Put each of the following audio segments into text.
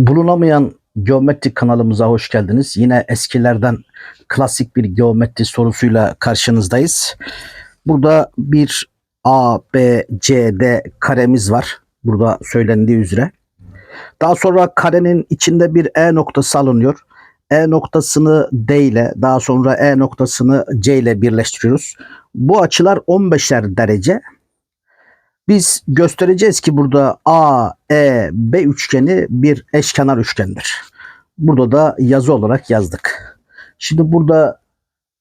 Bulunamayan geometri kanalımıza hoş geldiniz. Yine eskilerden klasik bir geometri sorusuyla karşınızdayız. Burada bir A, B, C, D karemiz var. Burada söylendiği üzere. Daha sonra karenin içinde bir E noktası alınıyor. E noktasını D ile daha sonra E noktasını C ile birleştiriyoruz. Bu açılar 15'er derece. Biz göstereceğiz ki burada A, E, B üçgeni bir eşkenar üçgendir. Burada da yazı olarak yazdık. Şimdi burada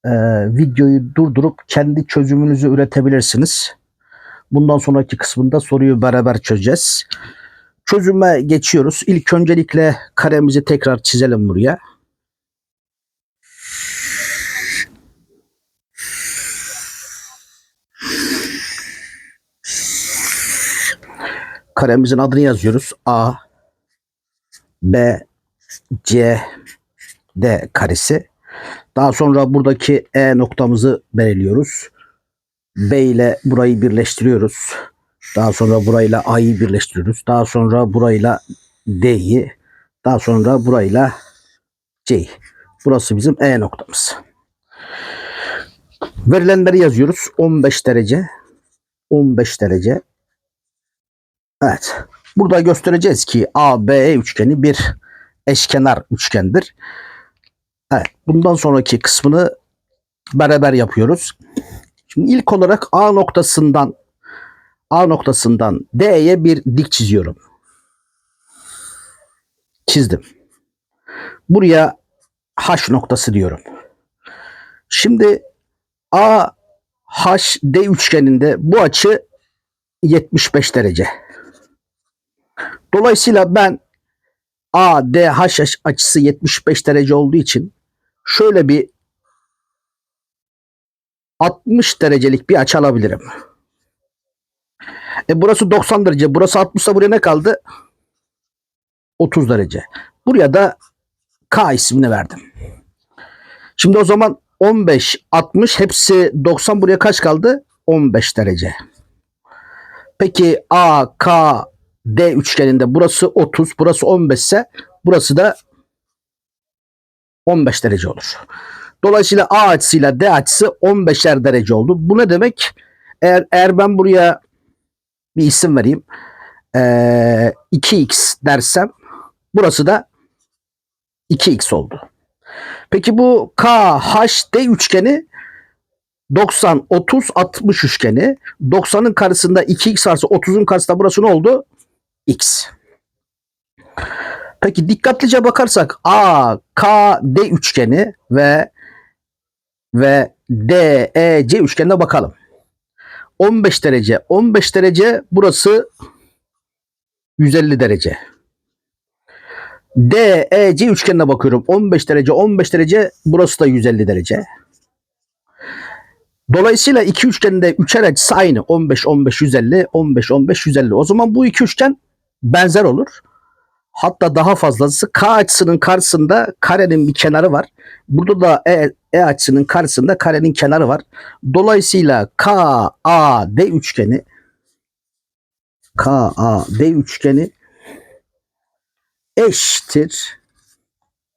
e, videoyu durdurup kendi çözümünüzü üretebilirsiniz. Bundan sonraki kısmında soruyu beraber çözeceğiz. Çözüme geçiyoruz. İlk öncelikle karemizi tekrar çizelim buraya. Karemizin adını yazıyoruz. A, B, C, D karesi. Daha sonra buradaki E noktamızı belirliyoruz. B ile burayı birleştiriyoruz. Daha sonra burayla A'yı birleştiriyoruz. Daha sonra burayla D'yi. Daha sonra burayla C'yi. Burası bizim E noktamız. Verilenleri yazıyoruz. 15 derece. 15 derece. Evet. Burada göstereceğiz ki ABE üçgeni bir eşkenar üçgendir. Evet. Bundan sonraki kısmını beraber yapıyoruz. Şimdi ilk olarak A noktasından A noktasından D'ye bir dik çiziyorum. Çizdim. Buraya H noktası diyorum. Şimdi A H D üçgeninde bu açı 75 derece. Dolayısıyla ben ADH açısı 75 derece olduğu için şöyle bir 60 derecelik bir açı alabilirim. E burası 90 derece. Burası 60 ise buraya ne kaldı? 30 derece. Buraya da K ismini verdim. Şimdi o zaman 15, 60 hepsi 90 buraya kaç kaldı? 15 derece. Peki A, K, D üçgeninde burası 30, burası 15 ise burası da 15 derece olur. Dolayısıyla A açısıyla D açısı 15'er derece oldu. Bu ne demek? Eğer eğer ben buraya bir isim vereyim. Ee, 2x dersem burası da 2x oldu. Peki bu KHD üçgeni 90, 30, 60 üçgeni. 90'ın karşısında 2x varsa 30'un karşısında burası ne oldu? X. Peki dikkatlice bakarsak A, K, D üçgeni ve ve D, E, C üçgenine bakalım. 15 derece. 15 derece burası 150 derece. D, E, C üçgenine bakıyorum. 15 derece, 15 derece burası da 150 derece. Dolayısıyla iki üçgende üçer açısı aynı. 15, 15, 150, 15, 15, 150. O zaman bu iki üçgen benzer olur. Hatta daha fazlası K açısının karşısında karenin bir kenarı var. Burada da E, e açısının karşısında karenin kenarı var. Dolayısıyla KAD üçgeni KAD üçgeni eşittir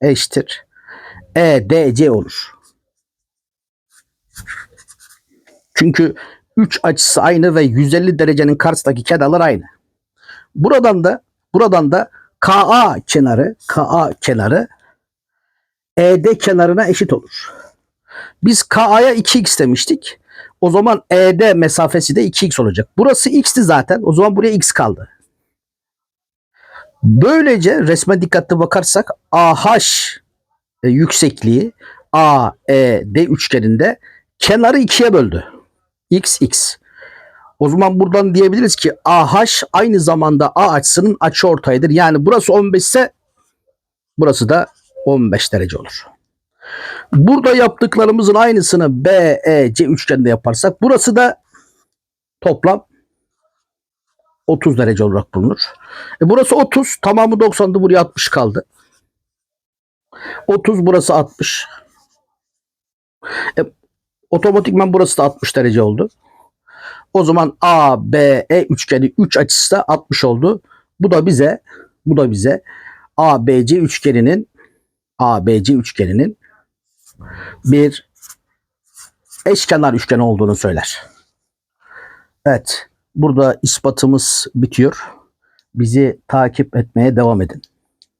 eşittir EDC olur. Çünkü 3 açısı aynı ve 150 derecenin karşısındaki kenarlar aynı. Buradan da buradan da KA kenarı KA kenarı ED kenarına eşit olur. Biz KA'ya 2x demiştik. O zaman ED mesafesi de 2x olacak. Burası x'ti zaten. O zaman buraya x kaldı. Böylece resme dikkatli bakarsak AH yüksekliği AED üçgeninde kenarı ikiye böldü. X x. O zaman buradan diyebiliriz ki AH aynı zamanda A açısının açı ortayıdır. Yani burası 15 ise burası da 15 derece olur. Burada yaptıklarımızın aynısını BEC üçgende yaparsak burası da toplam 30 derece olarak bulunur. E burası 30, tamamı 90'dı buraya 60 kaldı. 30 burası 60. E, otomatikman burası da 60 derece oldu. O zaman ABE üçgeni 3 açısı da 60 oldu. Bu da bize bu da bize ABC üçgeninin ABC üçgeninin bir eşkenar üçgen olduğunu söyler. Evet. Burada ispatımız bitiyor. Bizi takip etmeye devam edin.